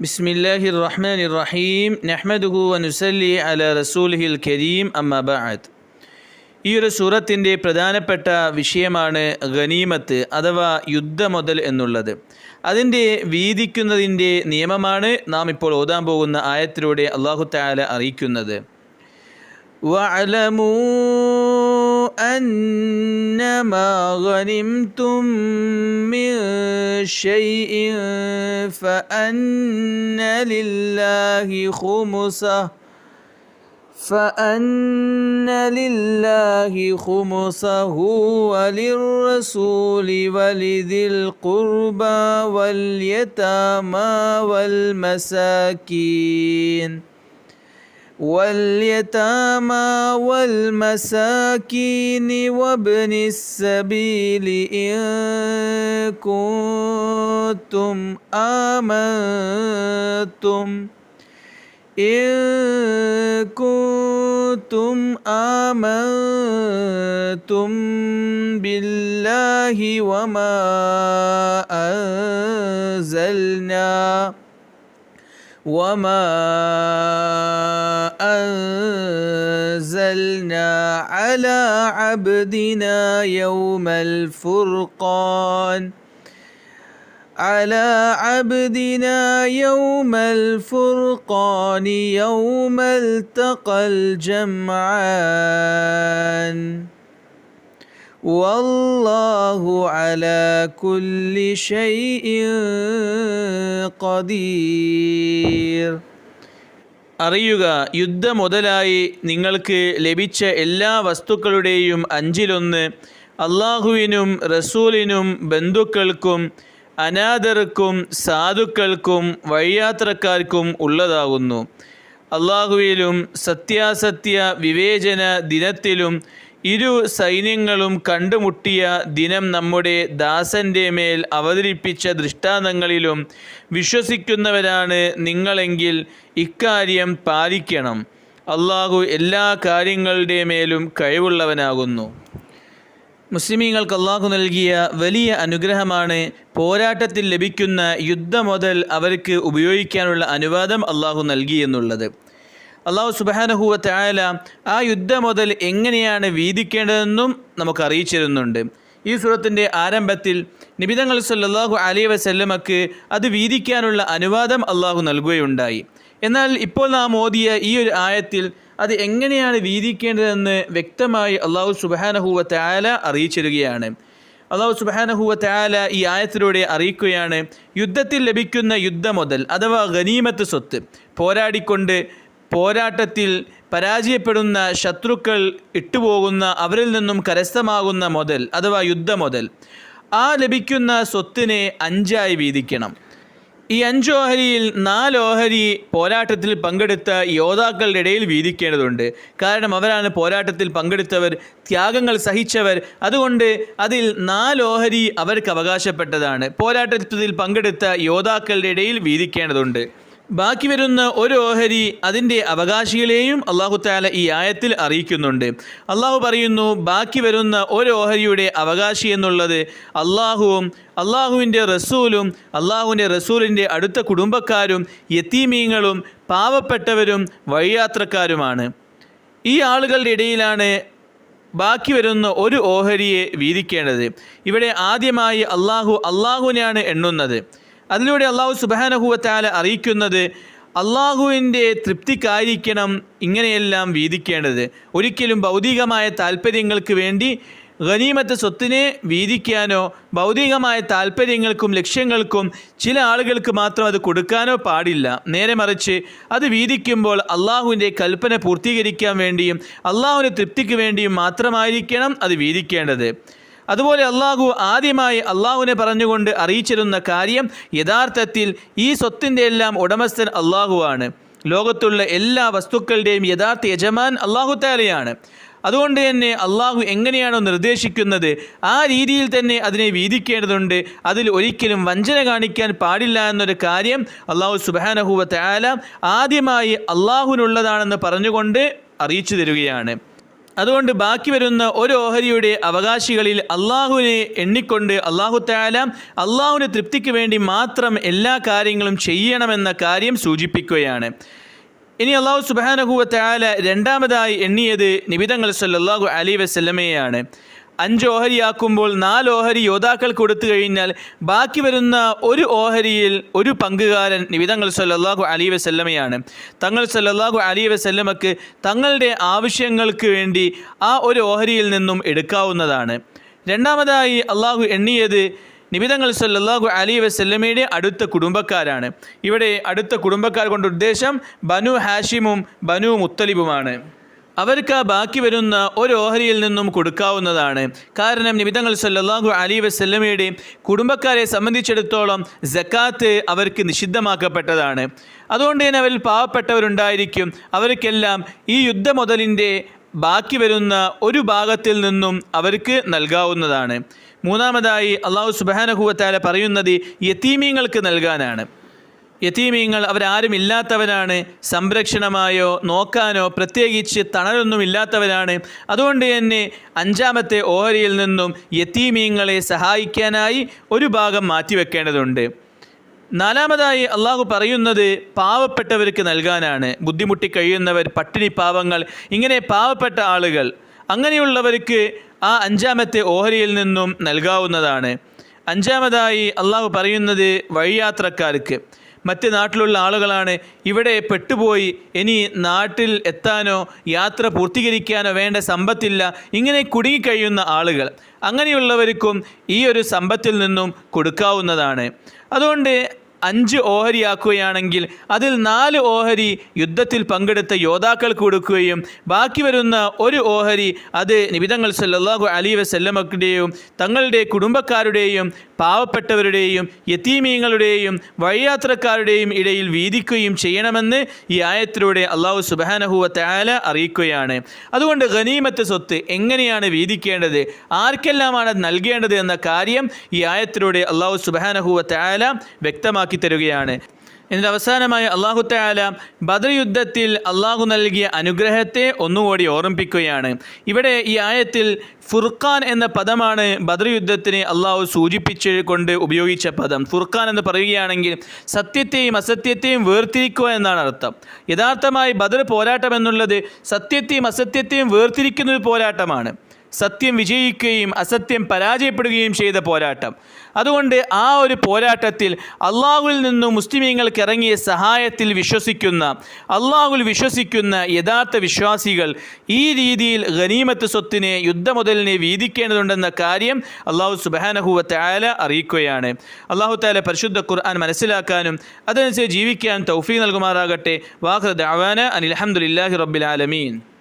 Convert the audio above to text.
بسم الله الرحمن الرحيم نحمده ونسلي على رسوله الكريم أما بعد ഈ ഒരു സൂറത്തിൻ്റെ പ്രധാനപ്പെട്ട വിഷയമാണ് ഗനീമത്ത് അഥവാ യുദ്ധമുതൽ എന്നുള്ളത് അതിൻ്റെ വീതിക്കുന്നതിൻ്റെ നിയമമാണ് നാം ഇപ്പോൾ ഓതാൻ പോകുന്ന ആയത്തിലൂടെ അള്ളാഹു താല അറിയിക്കുന്നത് واعلموا أنما غنمتم من شيء فأن لله خمسه فأن لله خمسه وللرسول ولذي القربى واليتامى والمساكين. واليتامى والمساكين وابن السبيل إن كنتم آمنتم. إن كنتم آمنتم بالله وما أنزلنا. وما أنزلنا على عبدنا يوم الفرقان على عبدنا يوم الفرقان يوم التقى الجمعان والله على كل شيء قدير അറിയുക യുദ്ധം മുതലായി നിങ്ങൾക്ക് ലഭിച്ച എല്ലാ വസ്തുക്കളുടെയും അഞ്ചിലൊന്ന് അള്ളാഹുവിനും റസൂലിനും ബന്ധുക്കൾക്കും അനാഥർക്കും സാധുക്കൾക്കും വഴിയാത്രക്കാർക്കും ഉള്ളതാകുന്നു. അള്ളാഹുവിലും സത്യാസത്യ വിവേചന ദിനത്തിലും ഇരു സൈന്യങ്ങളും കണ്ടുമുട്ടിയ ദിനം നമ്മുടെ ദാസന്റെ മേൽ അവതരിപ്പിച്ച ദൃഷ്ടാന്തങ്ങളിലും വിശ്വസിക്കുന്നവരാണ് നിങ്ങളെങ്കിൽ ഇക്കാര്യം പാലിക്കണം. അള്ളാഹു എല്ലാ കാര്യങ്ങളുടെ മേലും കഴിവുള്ളവനാകുന്നു. മുസ്ലിമീങ്ങൾക്ക് അള്ളാഹു നൽകിയ വലിയ അനുഗ്രഹമാണ് പോരാട്ടത്തിൽ ലഭിക്കുന്ന യുദ്ധം മുതൽ അവർക്ക് ഉപയോഗിക്കാനുള്ള അനുവാദം അള്ളാഹു നൽകി എന്നുള്ളത്. അള്ളാഹു സുബാനഹുവത്തെ ആയാല ആ യുദ്ധം മുതൽ എങ്ങനെയാണ് വീതിക്കേണ്ടതെന്നും നമുക്ക് അറിയിച്ചിരുന്നുണ്ട്. ഈ സുറത്തിന്റെ ആരംഭത്തിൽ നിബിതങ്ങൾ സല്ലാഹു അലി വസല്ലമക്ക് അത് വീതിക്കാനുള്ള അനുവാദം അള്ളാഹു നൽകുകയുണ്ടായി. എന്നാൽ ഇപ്പോൾ നാം ഓതിയ ഈ ഒരു ആയത്തിൽ അത് എങ്ങനെയാണ് വീതിക്കേണ്ടതെന്ന് വ്യക്തമായി അള്ളാഹു സുബാനഹുവത്തെ ആയാല അറിയിച്ചിരുകയാണ്. അള്ളാഹു സുബാനഹുവ തായാല ഈ ആയത്തിലൂടെ അറിയിക്കുകയാണ് യുദ്ധത്തിൽ ലഭിക്കുന്ന യുദ്ധം മുതൽ അഥവാ ഗനീമത്ത് സ്വത്ത് പോരാടിക്കൊണ്ട് പോരാട്ടത്തിൽ പരാജയപ്പെടുന്ന ശത്രുക്കൾ ഇട്ടുപോകുന്ന അവരിൽ നിന്നും കരസ്ഥമാകുന്ന മുതൽ അഥവാ യുദ്ധ മുതൽ ആ ലഭിക്കുന്ന സ്വത്തിനെ അഞ്ചായി വീതിക്കണം. ഈ അഞ്ചോഹരിയിൽ നാലോഹരി പോരാട്ടത്തിൽ പങ്കെടുത്ത യോദ്ധാക്കളുടെ ഇടയിൽ വീതിക്കേണ്ടതുണ്ട്. കാരണം അവരാണ് പോരാട്ടത്തിൽ പങ്കെടുത്തവർ ത്യാഗങ്ങൾ സഹിച്ചവർ. അതുകൊണ്ട് അതിൽ നാലോഹരി അവർക്ക് അവകാശപ്പെട്ടതാണ്. പോരാട്ടത്തിൽ പങ്കെടുത്ത യോദ്ധാക്കളുടെ ഇടയിൽ വീതിക്കേണ്ടതുണ്ട്. ബാക്കി വരുന്ന ഒരു ഓഹരി അതിന്റെ അവകാശികളെയും അള്ളാഹു താല ഈ ആയത്തിൽ അറിയിക്കുന്നുണ്ട്. അള്ളാഹു പറയുന്നു ബാക്കി വരുന്ന ഒരു ഓഹരിയുടെ അവകാശി എന്നുള്ളത് അള്ളാഹുവും അള്ളാഹുവിന്റെ റസൂലും അള്ളാഹുവിന്റെ റസൂലിന്റെ അടുത്ത കുടുംബക്കാരും യത്തീമീങ്ങളും പാവപ്പെട്ടവരും വഴിയാത്രക്കാരുമാണ്. ഈ ആളുകളുടെ ഇടയിലാണ് ബാക്കി വരുന്ന ഒരു ഓഹരിയെ വീതിക്കേണ്ടത്. ഇവിടെ ആദ്യമായി അള്ളാഹു അള്ളാഹുവിനെയാണ് എണ്ണുന്നത്. അതിലൂടെ അള്ളാഹു സുബാനഹുവത്താല അറിയിക്കുന്നത് അള്ളാഹുവിന്റെ തൃപ്തിക്കായിരിക്കണം ഇങ്ങനെയെല്ലാം വീതിക്കേണ്ടത്. ഒരിക്കലും ഭൗതികമായ താല്പര്യങ്ങൾക്ക് വേണ്ടി ഗനീമത്ത് സ്വത്തിനെ വീതിക്കാനോ ഭൗതികമായ താല്പര്യങ്ങൾക്കും ലക്ഷ്യങ്ങൾക്കും ചില ആളുകൾക്ക് മാത്രം അത് കൊടുക്കാനോ പാടില്ല. നേരെ മറിച്ച് അത് വീതിക്കുമ്പോൾ അള്ളാഹുവിന്റെ കൽപ്പന പൂർത്തീകരിക്കാൻ വേണ്ടിയും അള്ളാഹുവിന്റെ തൃപ്തിക്ക് വേണ്ടിയും മാത്രമായിരിക്കണം അത് വീതിക്കേണ്ടത്. അതുപോലെ അള്ളാഹു ആദ്യമായി അള്ളാഹുവിനെ പറഞ്ഞുകൊണ്ട് അറിയിച്ചിരുന്ന കാര്യം യഥാർത്ഥത്തിൽ ഈ സ്വത്തിന്റെ എല്ലാം ഉടമസ്ഥൻ അള്ളാഹുവാണ്. ലോകത്തുള്ള എല്ലാ വസ്തുക്കളുടെയും യഥാർത്ഥ യജമാൻ അള്ളാഹു താലയാണ് അതുകൊണ്ട് തന്നെ അള്ളാഹു എങ്ങനെയാണോ നിർദ്ദേശിക്കുന്നത് ആ രീതിയിൽ തന്നെ അതിനെ വീതിക്കേണ്ടതുണ്ട്. അതിൽ ഒരിക്കലും വഞ്ചന കാണിക്കാൻ പാടില്ല എന്നൊരു കാര്യം അള്ളാഹു സുബാനഹുവ താല ആദ്യമായി അള്ളാഹുവിനുള്ളതാണെന്ന് പറഞ്ഞുകൊണ്ട് അറിയിച്ചു തരികയാണ്. അതുകൊണ്ട് ബാക്കി വരുന്ന ഒരു ഓഹരിയുടെ അവകാശികളിൽ അള്ളാഹുവിനെ എണ്ണിക്കൊണ്ട് അള്ളാഹു താല അള്ളാഹുവിന്റെ തൃപ്തിക്ക് വേണ്ടി മാത്രം എല്ലാ കാര്യങ്ങളും ചെയ്യണമെന്ന കാര്യം സൂചിപ്പിക്കുകയാണ്. ഇനി അള്ളാഹു സുബാനഹുവ താല രണ്ടാമതായി എണ്ണിയത് നിബിതങ്ങൾ സല്ലാഹു അലി വസ്ല്ലമയാണ് അഞ്ച് ഓഹരിയാക്കുമ്പോൾ നാല് ഓഹരി യോദ്ധാക്കൾ കൊടുത്തു കഴിഞ്ഞാൽ ബാക്കി വരുന്ന ഒരു ഓഹരിയിൽ ഒരു പങ്കുകാരൻ നിവിതങ്ങൾ സല്ലാഹു അലി വസല്ലമയാണ്. തങ്ങൾ സല്ലാഹു അലി വസല്ലമക്ക് തങ്ങളുടെ ആവശ്യങ്ങൾക്ക് വേണ്ടി ആ ഒരു ഓഹരിയിൽ നിന്നും എടുക്കാവുന്നതാണ്. രണ്ടാമതായി അള്ളാഹു എണ്ണിയത് നിബിതങ്ങൾ സല്ലാഹു അലി വസല്ലമയുടെ അടുത്ത കുടുംബക്കാരാണ്. ഇവിടെ അടുത്ത കുടുംബക്കാർ കൊണ്ട് ഉദ്ദേശം ബനു ഹാഷിമും ബനു മുത്തലിബുമാണ്. അവർക്ക് ബാക്കി വരുന്ന ഒരു ഓഹരിയിൽ നിന്നും കൊടുക്കാവുന്നതാണ്. കാരണം നിമിതങ്ങൾ സല്ലാഹു അലി വസ്ല്ലമയുടെ കുടുംബക്കാരെ സംബന്ധിച്ചിടത്തോളം ജക്കാത്ത് അവർക്ക് നിഷിദ്ധമാക്കപ്പെട്ടതാണ്. അതുകൊണ്ട് തന്നെ അവരിൽ പാവപ്പെട്ടവരുണ്ടായിരിക്കും. അവർക്കെല്ലാം ഈ യുദ്ധ മുതലിന്റെ ബാക്കി വരുന്ന ഒരു ഭാഗത്തിൽ നിന്നും അവർക്ക് നൽകാവുന്നതാണ്. മൂന്നാമതായി അള്ളാഹു സുബാനഹുവത്താല പറയുന്നത് യത്തീമീങ്ങൾക്ക് നൽകാനാണ്. യതീമീങ്ങൾ അവരാരും ഇല്ലാത്തവരാണ് സംരക്ഷണമായോ നോക്കാനോ പ്രത്യേകിച്ച് തണലൊന്നും ഇല്ലാത്തവരാണ് അതുകൊണ്ട് തന്നെ അഞ്ചാമത്തെ ഓഹരിയിൽ നിന്നും യത്തീമീങ്ങളെ സഹായിക്കാനായി ഒരു ഭാഗം മാറ്റിവെക്കേണ്ടതുണ്ട്. നാലാമതായി അള്ളാഹു പറയുന്നത് പാവപ്പെട്ടവർക്ക് നൽകാനാണ്. ബുദ്ധിമുട്ടി കഴിയുന്നവർ പട്ടിണി പാവങ്ങൾ ഇങ്ങനെ പാവപ്പെട്ട ആളുകൾ. അങ്ങനെയുള്ളവർക്ക് ആ അഞ്ചാമത്തെ ഓഹരിയിൽ നിന്നും നൽകാവുന്നതാണ്. അഞ്ചാമതായി അള്ളാഹു പറയുന്നത് വഴിയാത്രക്കാർക്ക്. മറ്റ് നാട്ടിലുള്ള ആളുകളാണ് ഇവിടെ പെട്ടുപോയി. ഇനി നാട്ടിൽ എത്താനോ യാത്ര പൂർത്തീകരിക്കാനോ വേണ്ട സമ്പത്തില്ല. ഇങ്ങനെ കുടുങ്ങിക്കഴിയുന്ന ആളുകൾ അങ്ങനെയുള്ളവർക്കും ഈ ഒരു സമ്പത്തിൽ നിന്നും കൊടുക്കാവുന്നതാണ്. അതുകൊണ്ട് അഞ്ച് ഓഹരിയാക്കുകയാണെങ്കിൽ അതിൽ നാല് ഓഹരി യുദ്ധത്തിൽ പങ്കെടുത്ത യോദ്ധാക്കൾക്ക് കൊടുക്കുകയും ബാക്കി വരുന്ന ഒരു ഓഹരി അത് നിബിതങ്ങൾ സല്ലാഹു അലി വസല്ലമക്കുടെയും തങ്ങളുടെ കുടുംബക്കാരുടെയും പാവപ്പെട്ടവരുടെയും യത്തീമീങ്ങളുടെയും വഴിയാത്രക്കാരുടെയും ഇടയിൽ വീതിക്കുകയും ചെയ്യണമെന്ന് ഈ ആയത്തിലൂടെ അള്ളാഹു സുബാനഹുവ താല അറിയിക്കുകയാണ്. അതുകൊണ്ട് ഖനീമത്ത് സ്വത്ത് എങ്ങനെയാണ് വീതിക്കേണ്ടത്? ആർക്കെല്ലാമാണ് നൽകേണ്ടത് എന്ന കാര്യം ഈ ആയത്തിലൂടെ അള്ളാഹു സുബാനഹുവ താല വ്യക്തമാക്കി തരുകയാണ്. എന്നിട്ട് അവസാനമായി അള്ളാഹു താല ബദർ യുദ്ധത്തിൽ അള്ളാഹു നൽകിയ അനുഗ്രഹത്തെ ഒന്നുകൂടി ഓർമ്മിപ്പിക്കുകയാണ്. ഇവിടെ ഈ ആയത്തിൽ ഫുർഖാൻ എന്ന പദമാണ് ബദർ യുദ്ധത്തിന് അള്ളാഹു സൂചിപ്പിച്ച് കൊണ്ട് ഉപയോഗിച്ച പദം. ഫുർഖാൻ എന്ന് പറയുകയാണെങ്കിൽ സത്യത്തെയും അസത്യത്തെയും വേർതിരിക്കുക എന്നാണ് അർത്ഥം. യഥാർത്ഥമായി ബദർ പോരാട്ടം എന്നുള്ളത് സത്യത്തെയും അസത്യത്തെയും വേർതിരിക്കുന്ന ഒരു പോരാട്ടമാണ്. സത്യം വിജയിക്കുകയും അസത്യം പരാജയപ്പെടുകയും ചെയ്ത പോരാട്ടം. അതുകൊണ്ട് ആ ഒരു പോരാട്ടത്തിൽ അള്ളാഹുവിൽ നിന്നും മുസ്ലിമീങ്ങൾക്ക് ഇറങ്ങിയ സഹായത്തിൽ വിശ്വസിക്കുന്ന അള്ളാഹുൽ വിശ്വസിക്കുന്ന യഥാർത്ഥ വിശ്വാസികൾ ഈ രീതിയിൽ ഗനീമത്ത് സ്വത്തിനെ യുദ്ധമുതലിനെ വീതിക്കേണ്ടതുണ്ടെന്ന കാര്യം അള്ളാഹു സുബാനഹുവ താല അറിയിക്കുകയാണ്. അള്ളാഹു താല പരിശുദ്ധ ഖുർആൻ മനസ്സിലാക്കാനും അതനുസരിച്ച് ജീവിക്കാൻ തൗഫീ നൽകുമാറാകട്ടെ. വാഹൃദ് അവാന അനിൽ അഹമ്മദില്ലാഹി റബ്ബിൽ ആലമീൻ.